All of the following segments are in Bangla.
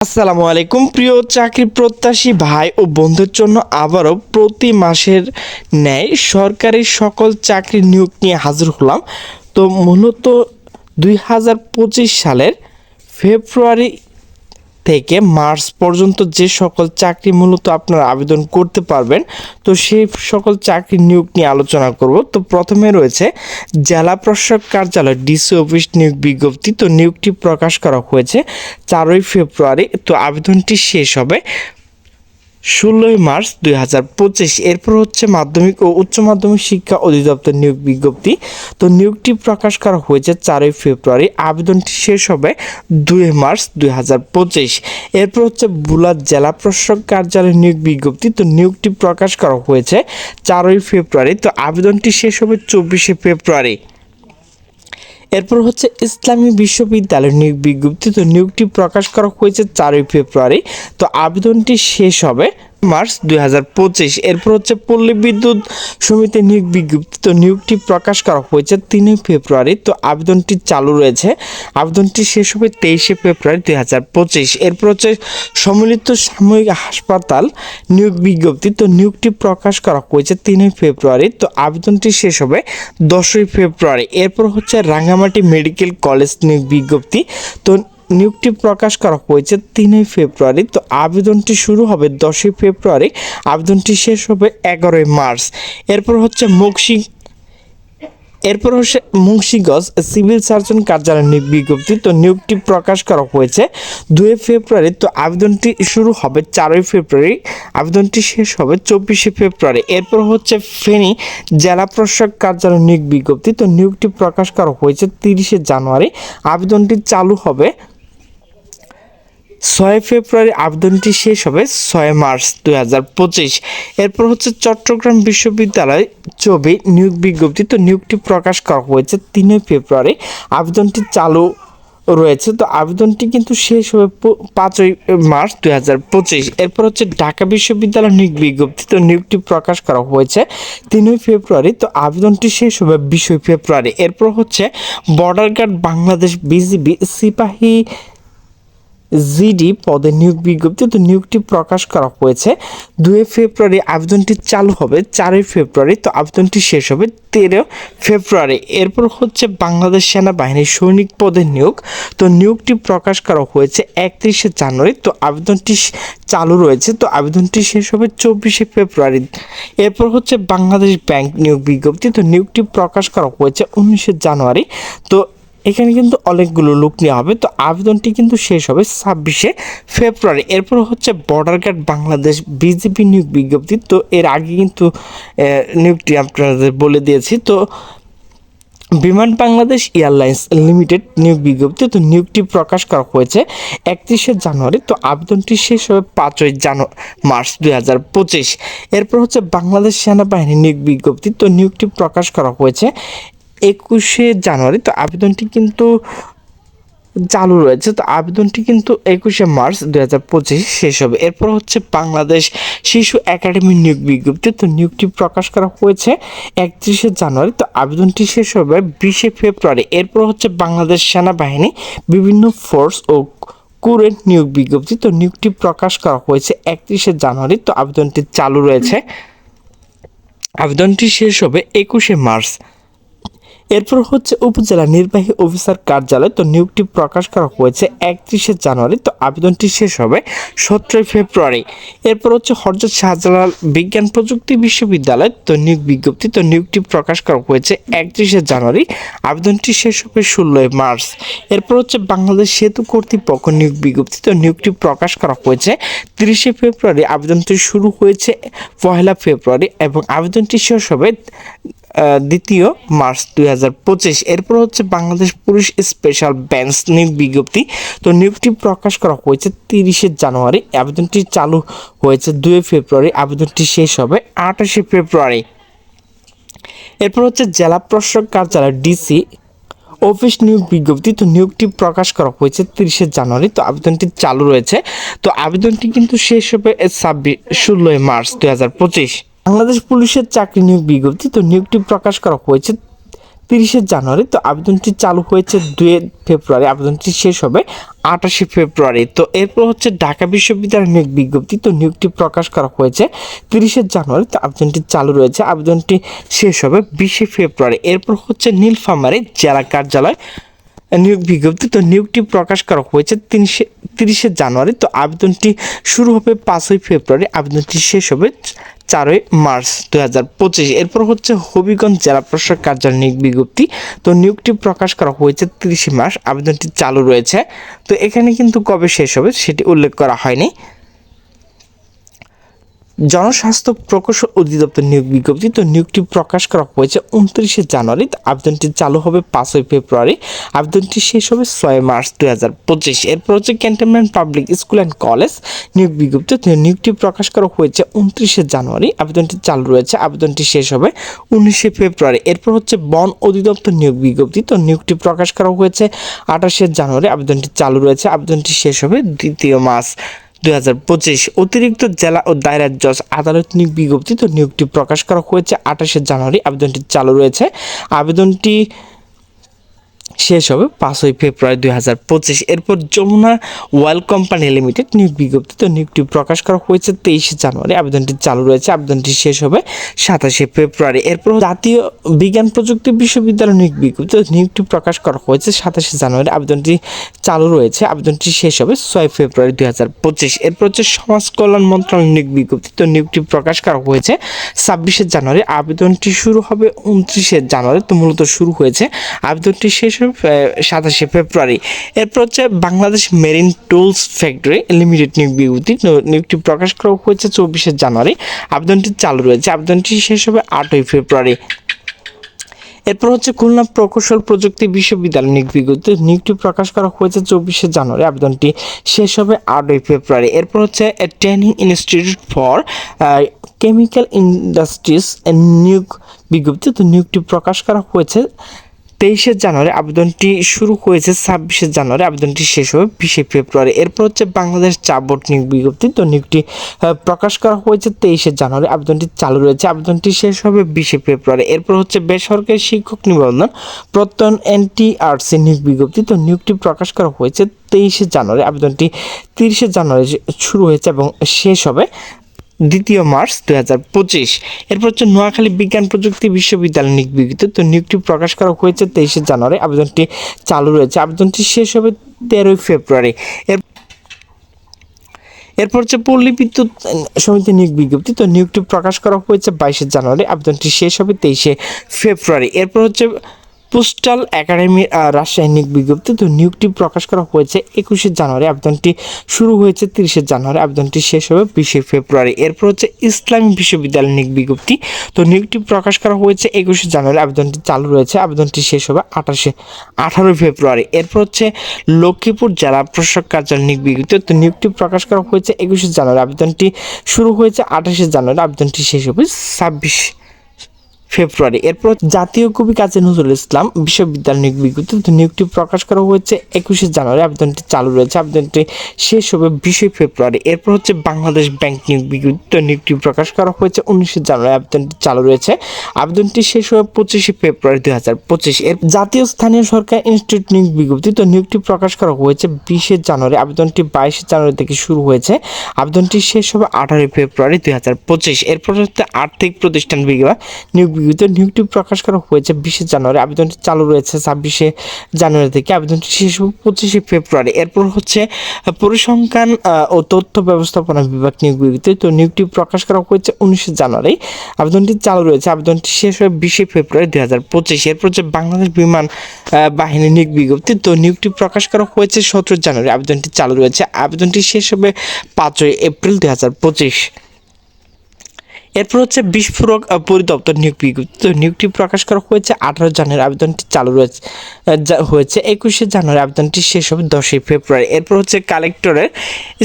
আসসালামু আলাইকুম। প্রিয় চাকরি প্রত্যাশী ভাই ও বন্ধুর জন্য আবারও প্রতি মাসের ন্যায় সরকারি সকল চাকরি নিয়োগ নিয়ে হাজির হলাম। তো মূলত দুই হাজার পঁচিশ সালের ফেব্রুয়ারি থেকে মার্চ পর্যন্ত যে সকল চাকরি মূলত আপনারা আবেদন করতে পারবেন, তো সেই সকল চাকরি নিয়োগ নিয়ে আলোচনা করব। তো প্রথমে রয়েছে জেলা প্রশাসক কার্যালয়, ডিসি অফিস নিয়োগ বিজ্ঞপ্তি। তো নিয়োগটি প্রকাশ করা হয়েছে চারই ফেব্রুয়ারি। তো আবেদনটি শেষ হবে ষোলোই মার্চ দুই হাজার পঁচিশ। এরপর হচ্ছে মাধ্যমিক ও উচ্চ মাধ্যমিক শিক্ষা অধিদপ্তর নিয়োগ বিজ্ঞপ্তি। তো নিয়োগটি প্রকাশ করা হয়েছে চারই ফেব্রুয়ারি। আবেদনটি শেষ হবে দুই মার্চ দুই হাজার পঁচিশ। এরপর হচ্ছে বুলার জেলা প্রশাসক কার্যালয় নিয়োগ বিজ্ঞপ্তি। তো নিয়োগটি প্রকাশ করা হয়েছে চারই ফেব্রুয়ারি। তো আবেদনটি শেষ হবে চব্বিশে ফেব্রুয়ারি। এরপর হচ্ছে ইসলামী বিশ্ববিদ্যালয় নিয়োগ বিজ্ঞপ্তি তো নিয়োগটি প্রকাশ করা হয়েছে চারই ফেব্রুয়ারি। তো আবেদনটি শেষ হবে মার্চ দুই হাজার পঁচিশ। এরপর হচ্ছে পল্লী বিদ্যুৎ সমিতি নিয়োগ বিজ্ঞপ্তি। তো নিয়োগটি প্রকাশ করা হয়েছে তিনই ফেব্রুয়ারি। তো আবেদনটি চালু রয়েছে। আবেদনটি শেষ হবে তেইশে ফেব্রুয়ারি দুই হাজার পঁচিশ। এরপর হচ্ছে সম্মিলিত সাময়িক হাসপাতাল নিয়োগ বিজ্ঞপ্তি। তো নিয়োগটি প্রকাশ করা হয়েছে তিনই ফেব্রুয়ারি। তো আবেদনটি শেষ হবে দশই ফেব্রুয়ারি। এরপর হচ্ছে রাঙ্গামাটি মেডিকেল কলেজ নিয়োগ বিজ্ঞপ্তি। তো নিয়োগটি প্রকাশ করা হয়েছে তিনই ফেব্রুয়ারি। তো আবেদনটি শুরু হবে দশই ফেব্রুয়ারি। আবেদনটি শেষ হবে এগারোই মার্চ। এরপর হচ্ছে মুকসি এরপর হচ্ছে মুন্সিগঞ্জ সিভিল সার্জন কার্যালয় নিয়োগ বিজ্ঞপ্তি। তো নিয়োগটি প্রকাশ করা হয়েছে দুই ফেব্রুয়ারি। তো আবেদনটি শুরু হবে চারই ফেব্রুয়ারি। আবেদনটি শেষ হবে চব্বিশে ফেব্রুয়ারি। এরপর হচ্ছে ফেনী জেলা প্রশাসক কার্যালয় নিয়োগ বিজ্ঞপ্তি। তো নিয়োগটি প্রকাশ করা হয়েছে তিরিশে জানুয়ারি। আবেদনটি চালু হবে ছয় ফেব্রুয়ারি আবেদনটি শেষ হবে ছয় মার্চ দুই হাজার পঁচিশ। এরপর হচ্ছে চট্টগ্রাম বিশ্ববিদ্যালয় ছবি নিয়োগ বিজ্ঞপ্তি। তো নিয়োগটি প্রকাশ করা হয়েছে তিনই ফেব্রুয়ারি। আবেদনটি চালু রয়েছে। তো আবেদনটি কিন্তু শেষ হবে পাঁচই মার্চ দুই হাজার পঁচিশ। এরপর হচ্ছে ঢাকা বিশ্ববিদ্যালয় নিয়োগ বিজ্ঞপ্তি। তো নিয়োগটি প্রকাশ করা হয়েছে তিনই ফেব্রুয়ারি। তো আবেদনটি শেষ হবে বিশই ফেব্রুয়ারি। এরপর হচ্ছে বর্ডার গার্ড বাংলাদেশ বিজিবি সিপাহী জিডি পদে নিয়োগ বিজ্ঞপ্তি, তো নিয়োগটি প্রকাশ করা হয়েছে। দুই ফেব্রুয়ারি আবেদনটি চালু হবে, চারই ফেব্রুয়ারি, তো আবেদনটি শেষ হবে তেরো ফেব্রুয়ারি। এরপর হচ্ছে বাংলাদেশ সেনাবাহিনীর সৈনিক পদে নিয়োগ, তো নিয়োগটি প্রকাশ করা হয়েছে একত্রিশে জানুয়ারি, তো আবেদনটি চালু রয়েছে, তো আবেদনটি শেষ হবে চব্বিশে ফেব্রুয়ারি। এরপর হচ্ছে বাংলাদেশ ব্যাংক নিয়োগ বিজ্ঞপ্তি, তো নিয়োগটি প্রকাশ করা হয়েছে উনিশে জানুয়ারি, তো এখানে কিন্তু অনেকগুলো লুক নেওয়া হবে। তো আবেদনটি কিন্তু শেষ হবে ছাব্বিশে ফেব্রুয়ারি। এরপর হচ্ছে বর্ডার গার্ড বাংলাদেশ বিজেপি নিয়োগ বিজ্ঞপ্তি। তো এর আগে কিন্তু নিয়োগটি আপনাদের বলে দিয়েছি। তো বিমান বাংলাদেশ এয়ারলাইন্স লিমিটেড নিয়োগ বিজ্ঞপ্তি। তো নিয়োগটি প্রকাশ করা হয়েছে একত্রিশে জানুয়ারি। তো আবেদনটি শেষ হবে পাঁচই জানু মার্চ দুই হাজার পঁচিশ। এরপর হচ্ছে বাংলাদেশ সেনাবাহিনী নিয়োগ বিজ্ঞপ্তি। তো নিয়োগটি প্রকাশ করা হয়েছে একুশে জানুয়ারি, তো আবেদনটি কিন্তু চালু রয়েছে। তো আবেদনটি কিন্তু একুশে মার্চ দুই হাজার পঁচিশ শেষ হবে। এরপর হচ্ছে বাংলাদেশ শিশু একাডেমি নিয়োগ বিজ্ঞপ্তি। তো নিয়োগটি প্রকাশ করা হয়েছে একত্রিশে জানুয়ারি, তো আবেদনটি শেষ হবে বিশে ফেব্রুয়ারি। এরপর হচ্ছে বাংলাদেশ সেনাবাহিনী বিভিন্ন ফোর্স ও কুরেন্ট নিয়োগ বিজ্ঞপ্তি। তো নিয়োগটি প্রকাশ করা হয়েছে একত্রিশে জানুয়ারি, তো আবেদনটি চালু রয়েছে। আবেদনটি শেষ হবে একুশে মার্চ এরপর হচ্ছে উপজেলা নির্বাহী অফিসার কার্যালয়। তো নিয়োগটি প্রকাশ করা হয়েছে একত্রিশে জানুয়ারি। তো আবেদনটি শেষ হবে সতেরোই ফেব্রুয়ারি। এরপর হচ্ছে হরজত শাহজালাল বিজ্ঞান প্রযুক্তি বিশ্ববিদ্যালয়। তো নিয়োগ বিজ্ঞপ্তি, তো নিয়োগটি প্রকাশ করা হয়েছে একত্রিশে জানুয়ারি। আবেদনটি শেষ হবে ষোলোই মার্চ। এরপর হচ্ছে বাংলাদেশ সেতু কর্তৃপক্ষ নিয়োগ বিজ্ঞপ্তি। তো নিয়োগটি প্রকাশ করা হয়েছে তিরিশে ফেব্রুয়ারি। আবেদনটি শুরু হয়েছে পহেলা ফেব্রুয়ারি এবং আবেদনটি শেষ হবে দ্বিতীয় মার্চ দুই হাজার পঁচিশ। এরপর হচ্ছে বাংলাদেশ পুলিশ স্পেশাল বেঞ্চ নিয়োগ বিজ্ঞপ্তি। তো নিয়োগটি প্রকাশ করা হয়েছে তিরিশে জানুয়ারি। আবেদনটি চালু হয়েছে দুই ফেব্রুয়ারি। আবেদনটি শেষ হবে আঠাশে ফেব্রুয়ারি। এরপর হচ্ছে জেলা প্রশাসক কার্যালয় ডিসি অফিস নিয়োগ বিজ্ঞপ্তি। তো নিয়োগটি প্রকাশ করা হয়েছে তিরিশে জানুয়ারি। তো আবেদনটি চালু রয়েছে। তো আবেদনটি কিন্তু শেষ হবে ছাব্বিশ, ষোলোই মার্চ দুই হাজার পঁচিশ। বাংলাদেশ পুলিশের চাকরি নিয়োগ বিজ্ঞপ্তি, তো নিয়োগটি প্রকাশ করা হয়েছে তিরিশে জানুয়ারি, তো আবেদনটি চালু হয়েছে দুই ফেব্রুয়ারি, আবেদনটি শেষ হবে আটাশে ফেব্রুয়ারি। তো এরপর হচ্ছে ঢাকা বিশ্ববিদ্যালয় নিয়োগ বিজ্ঞপ্তি, তো নিয়োগটি প্রকাশ করা হয়েছে তিরিশে জানুয়ারি, তো আবেদনটি চালু রয়েছে, আবেদনটি শেষ হবে বিশে ফেব্রুয়ারি। এরপর হচ্ছে নীলফামারী জেলা কার্যালয় নিয়োগ বিজ্ঞপ্তি, তো নিয়োগটি প্রকাশ করা হয়েছে তিরিশে তিরিশে জানুয়ারি, তো আবেদনটি শুরু হবে পাঁচই ফেব্রুয়ারি, আবেদনটি শেষ হবে চারই মার্চ দু হাজার পঁচিশ। এরপর হচ্ছে হবিগঞ্জ জেলা প্রশাসক কার্যালয় নিয়োগ বিজ্ঞপ্তি, তো নিয়োগটি প্রকাশ করা হয়েছে তিরিশে মার্চ, আবেদনটি চালু রয়েছে, তো এখানে কিন্তু কবে শেষ হবে সেটি উল্লেখ করা হয়নি। জনস্বাস্থ্য প্রকৌশল অধিদপ্তর নিয়োগ বিজ্ঞপ্তি, তো নিয়োগটি প্রকাশ করা হয়েছে উনত্রিশে জানুয়ারি। আবেদনটি চালু হবে পাঁচই ফেব্রুয়ারি। আবেদনটি শেষ হবে ছয় মার্চ দুই হাজার পঁচিশ। এরপর হচ্ছে cantonment public school and college নিয়োগ বিজ্ঞপ্তি, তো নিয়োগটি প্রকাশ করা হয়েছে উনত্রিশে জানুয়ারি। আবেদনটি চালু রয়েছে, আবেদনটি শেষ হবে উনিশে ফেব্রুয়ারি। এরপর হচ্ছে বন অধিদপ্তর নিয়োগ বিজ্ঞপ্তি, তো নিয়োগটি প্রকাশ করা হয়েছে আঠাশে জানুয়ারি। আবেদনটি চালু রয়েছে, আবেদনটি শেষ হবে দ্বিতীয় মাস দুই হাজার পঁচিশ অতিরিক্ত জেলা ও দায়রা জজ আদালত নিয়োগ বিজ্ঞপ্তি তো নিয়োগটি প্রকাশ করা হয়েছে আঠাশে জানুয়ারি। আবেদনটি চালু রয়েছে। আবেদনটি শেষ হবে পাঁচই ফেব্রুয়ারি দুই হাজার পঁচিশ। এরপর যমুনা ওয়েল কোম্পানি লিমিটেড নিয়োগ বিজ্ঞপ্তি। তো নিয়োগটি প্রকাশ করা হয়েছে তেইশে জানুয়ারি। আবেদনটি চালু রয়েছে। আবেদনটি শেষ হবে সাতাশে ফেব্রুয়ারি। এরপর জাতীয় বিজ্ঞান প্রযুক্তি বিশ্ববিদ্যালয় নিয়োগ বিজ্ঞপ্তি। নিয়োগটি প্রকাশ করা হয়েছে সাতাশে জানুয়ারি। আবেদনটি চালু রয়েছে। আবেদনটি শেষ হবে ছয় ফেব্রুয়ারি দুই হাজার পঁচিশ। এরপর হচ্ছে সমাজ কল্যাণ মন্ত্রণালয় নিয়োগ বিজ্ঞপ্তি। তো নিয়োগটি প্রকাশ করা হয়েছে ছাব্বিশে জানুয়ারি। আবেদনটি শুরু হবে উনত্রিশে জানুয়ারি। তো মূলত শুরু হয়েছে। আবেদনটি শেষ হবে সাতাশে ফেব্রুয়ারি। এরপর হচ্ছে Bangladesh marine tools factory limited নিয়োগ বিজ্ঞপ্তি। তো নিয়োগটি প্রকাশ করা হয়েছে চব্বিশে জানুয়ারি। আবেদনটি চালু রয়েছে। আবেদনটি শেষ হবে আটই ফেব্রুয়ারি। এরপর হচ্ছে খুলনা প্রকৌশল প্রযুক্তি বিশ্ববিদ্যালয় নিয়োগ বিজ্ঞপ্তি। নিয়োগটি প্রকাশ করা হয়েছে চব্বিশে জানুয়ারি। আবেদনটি শেষ হবে আটই ফেব্রুয়ারি। এরপর হচ্ছে training institute for chemical industries নিয়োগ বিজ্ঞপ্তি। তো নিয়োগটি প্রকাশ করা হয়েছে তেইশে জানুয়ারি আবেদনটি শুরু হয়েছে, ছাব্বিশে জানুয়ারি আবেদনটি শেষ হবে বিশে ফেব্রুয়ারি। এরপর হচ্ছে বাংলাদেশ চা বোর্ড নিয়োগ বিজ্ঞপ্তি। তো নিয়োগটি প্রকাশ করা হয়েছে তেইশে জানুয়ারি। আবেদনটি চালু রয়েছে। আবেদনটি শেষ হবে বিশে ফেব্রুয়ারি। এরপর হচ্ছে বেসরকারি শিক্ষক নিবন্ধন, প্রত্যয়ন এনটিআরসি নিয়োগ বিজ্ঞপ্তি। তো নিয়োগটি প্রকাশ করা হয়েছে তেইশে জানুয়ারি। আবেদনটি তিরিশে জানুয়ারি শুরু হয়েছে এবং শেষ হবে দ্বিতীয় মার্চ দু হাজার পঁচিশ। এরপর হচ্ছে নোয়াখালী বিজ্ঞান প্রযুক্তি বিশ্ববিদ্যালয় নিয়োগ বিজ্ঞপ্তি। তো নিয়োগটি প্রকাশ করা হয়েছে তেইশে জানুয়ারি। আবেদনটি চালু রয়েছে। আবেদনটি শেষ হবে তেরোই ফেব্রুয়ারি। এর এরপর হচ্ছে পল্লী বিদ্যুৎ সমিতি নিয়োগ বিজ্ঞপ্তি। তো নিয়োগটি প্রকাশ করা হয়েছে বাইশে জানুয়ারি। আবেদনটি শেষ হবে তেইশে ফেব্রুয়ারি। এরপর হচ্ছে পোস্টাল একাডেমির নিয়োগ বিজ্ঞপ্তি তো নিয়োগটি প্রকাশ করা হয়েছে একুশে জানুয়ারি। আবেদনটি শুরু হয়েছে তিরিশে জানুয়ারি। আবেদনটি শেষ হবে বিশে ফেব্রুয়ারি। এরপর হচ্ছে ইসলামী বিশ্ববিদ্যালয় নিয়োগ বিজ্ঞপ্তি। তো নিয়োগটি প্রকাশ করা হয়েছে একুশে জানুয়ারি। আবেদনটি চালু রয়েছে। আবেদনটি শেষ হবে আঠাশে, আঠারোই ফেব্রুয়ারি। এরপর হচ্ছে লক্ষ্মীপুর জেলা প্রশাসক কার্যালয় নিয়োগ বিজ্ঞপ্তি। তো নিয়োগটি প্রকাশ করা হয়েছে একুশে জানুয়ারি। আবেদনটি শুরু হয়েছে আঠাশে জানুয়ারি। আবেদনটি শেষ হবে ছাব্বিশ ফেব্রুয়ারি। এরপর জাতীয় কবি কাজী নজরুল ইসলাম বিশ্ববিদ্যালয় নিয়োগ বিজ্ঞপ্তি নিয়োগটি প্রকাশ করা হয়েছে একুশে জানুয়ারি। আবেদনটি চালু রয়েছে। আবেদনটি শেষ হবে বিশে ফেব্রুয়ারি। এরপর হচ্ছে বাংলাদেশ ব্যাংক নিয়োগ বিজ্ঞপ্তি নিয়োগটি প্রকাশ করা হয়েছে উনিশে জানুয়ারি। আবেদনটি চালু রয়েছে। আবেদনটি শেষ হবে পঁচিশে ফেব্রুয়ারি দুই হাজার পঁচিশ। এর জাতীয় স্থানীয় সরকার ইনস্টিটিউট নিয়োগ বিজ্ঞপ্তি তো নিয়োগটি প্রকাশ করা হয়েছে বিশে জানুয়ারি। আবেদনটি বাইশে জানুয়ারি থেকে শুরু হয়েছে। আবেদনটি শেষ হবে আঠারোই ফেব্রুয়ারি দুই হাজার পঁচিশ। এরপর হচ্ছে আর্থিক প্রতিষ্ঠান বিভাগ নিয়োগ বিজ্ঞপ্তি নিয়োগটি প্রকাশ করা হয়েছে বিশে জানুয়ারি। আবেদনটি চালু রয়েছে ছাব্বিশে জানুয়ারি থেকে। আবেদনটি শেষ হবে পঁচিশে ফেব্রুয়ারি। এরপর হচ্ছে, পরিসংখ্যান ও তথ্য ব্যবস্থাপনা বিভাগ নিয়োগ বিজ্ঞপ্তি। তো নিয়োগটি প্রকাশ করা হয়েছে উনিশে জানুয়ারি। আবেদনটি চালু রয়েছে। আবেদনটি শেষ হবে বিশে ফেব্রুয়ারি দুই হাজার পঁচিশ। এরপর হচ্ছে বাংলাদেশ বিমান বাহিনী নিয়োগ বিজ্ঞপ্তি। তো নিয়োগটি প্রকাশ করা হয়েছে সতেরো জানুয়ারি। আবেদনটি চালু রয়েছে। আবেদনটি শেষ হবে পাঁচই এপ্রিল দুই হাজার পঁচিশ। এরপর হচ্ছে বিস্ফোরক পরিদপ্তর নিয়োগ বিজ্ঞপ্তি তো নিয়োগটি প্রকাশ করা হয়েছে আঠারো জানুয়ারি আবেদনটি চালু রয়েছে হয়েছে একুশে জানুয়ারি আবেদনটি শেষ হবে দশই ফেব্রুয়ারি। এরপর হচ্ছে কালেক্টরের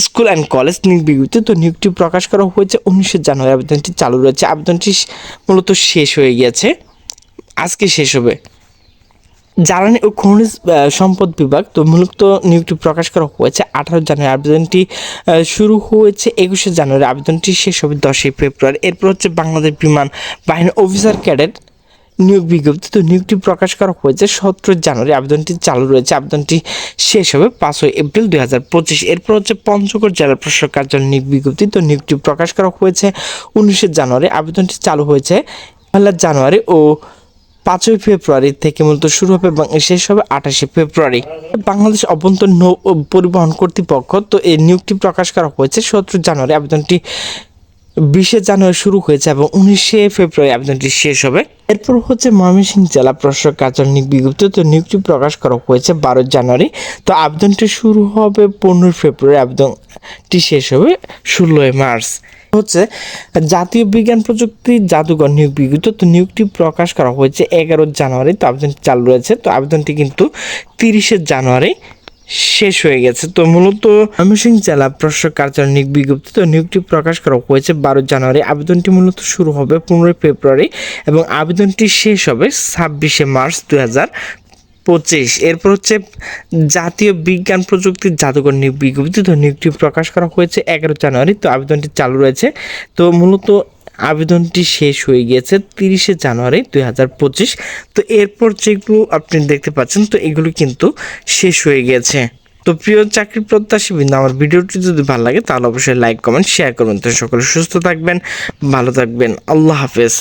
স্কুল অ্যান্ড কলেজ নিয়োগ বিজ্ঞপ্তি তো নিয়োগটি প্রকাশ করা হয়েছে উনিশে জানুয়ারি আবেদনটি চালু রয়েছে। আবেদনটি মূলত শেষ হয়ে গিয়েছে। আজকে শেষ হবে। জ্বালানি ও খনিজ সম্পদ বিভাগ, তো মূলত নিয়োগটি প্রকাশ করা হয়েছে আঠারো জানুয়ারি। আবেদনটি শুরু হয়েছে একুশে জানুয়ারি। আবেদনটি শেষ হবে দশই ফেব্রুয়ারি। এরপর হচ্ছে বাংলাদেশ বিমান বাহিনী অফিসার ক্যাডেট নিয়োগ বিজ্ঞপ্তি। তো নিয়োগটি প্রকাশ করা হয়েছে সতেরো জানুয়ারি। আবেদনটি চালু রয়েছে। আবেদনটি শেষ হবে পাঁচই এপ্রিল দুই হাজার পঁচিশ। এরপর হচ্ছে পঞ্চগড় জেলা প্রশাসক কার্যালয় নিয়োগ বিজ্ঞপ্তি। তো নিয়োগটি প্রকাশ করা হয়েছে উনিশে জানুয়ারি। আবেদনটি চালু হয়েছে পয়লা জানুয়ারি ও পাঁচই ফেব্রুয়ারি থেকে মূলত শুরু হবে এবং শেষ হবে আঠাশে ফেব্রুয়ারি। বাংলাদেশ অভ্যন্তর নৌ পরিবহন কর্তৃপক্ষ, তো এই নিয়োগটি প্রকাশ করা হয়েছে সতেরো জানুয়ারি। আবেদনটি বিশে জানুয়ারি শুরু হয়েছে এবং উনিশে ফেব্রুয়ারি আবেদনটি শেষ হবে। এরপর হচ্ছে ময়মনসিংহ জেলা প্রশাসক কার্যালয় বিজ্ঞপ্তি, তো নিয়োগটি প্রকাশ করা হয়েছে বারো জানুয়ারি। তো আবেদনটি শুরু হবে পনেরোই ফেব্রুয়ারি, আবেদনটি শেষ হবে ষোলোই মার্চ। হচ্ছে জাতীয় বিজ্ঞান প্রযুক্তি জাদুঘর নিয়োগ বিজ্ঞপ্তি। তো নিয়োগটি প্রকাশ করা হয়েছে এগারো জানুয়ারি, তো আবেদনটি চালু রয়েছে। তো আবেদনটি কিন্তু তিরিশে জানুয়ারি শেষ হয়ে গেছে। তো মূলত ময়মনসিংহ জেলা প্রশাসক কার্যালয় নিয়োগ বিজ্ঞপ্তি, তো নিয়োগটি প্রকাশ করা হয়েছে বারো জানুয়ারি। আবেদনটি মূলত শুরু হবে পনেরোই ফেব্রুয়ারি এবং আবেদনটি শেষ হবে ছাব্বিশে মার্চ দু হাজার পঁচিশ। এরপর হচ্ছে জাতীয় বিজ্ঞান প্রযুক্তির জাদুঘর নিয়োগ বিজ্ঞপ্তি। তো নিয়োগটি প্রকাশ করা হয়েছে এগারো জানুয়ারি। তো আবেদনটি চালু রয়েছে। তো মূলত আবেদনটি শেষ হয়ে গিয়েছে তিরিশে জানুয়ারি দুই হাজার পঁচিশ। তো এরপর যেগুলো আপনি দেখতে পাচ্ছেন, তো এগুলো কিন্তু শেষ হয়ে গেছে তো প্রিয় চাকরি প্রত্যাশী বিন্দু, আমার ভিডিওটি যদি ভালো লাগে, তাহলে অবশ্যই লাইক, কমেন্ট শেয়ার করবেন। তো সকলে সুস্থ থাকবেন, ভালো থাকবেন। আল্লাহ হাফেজ।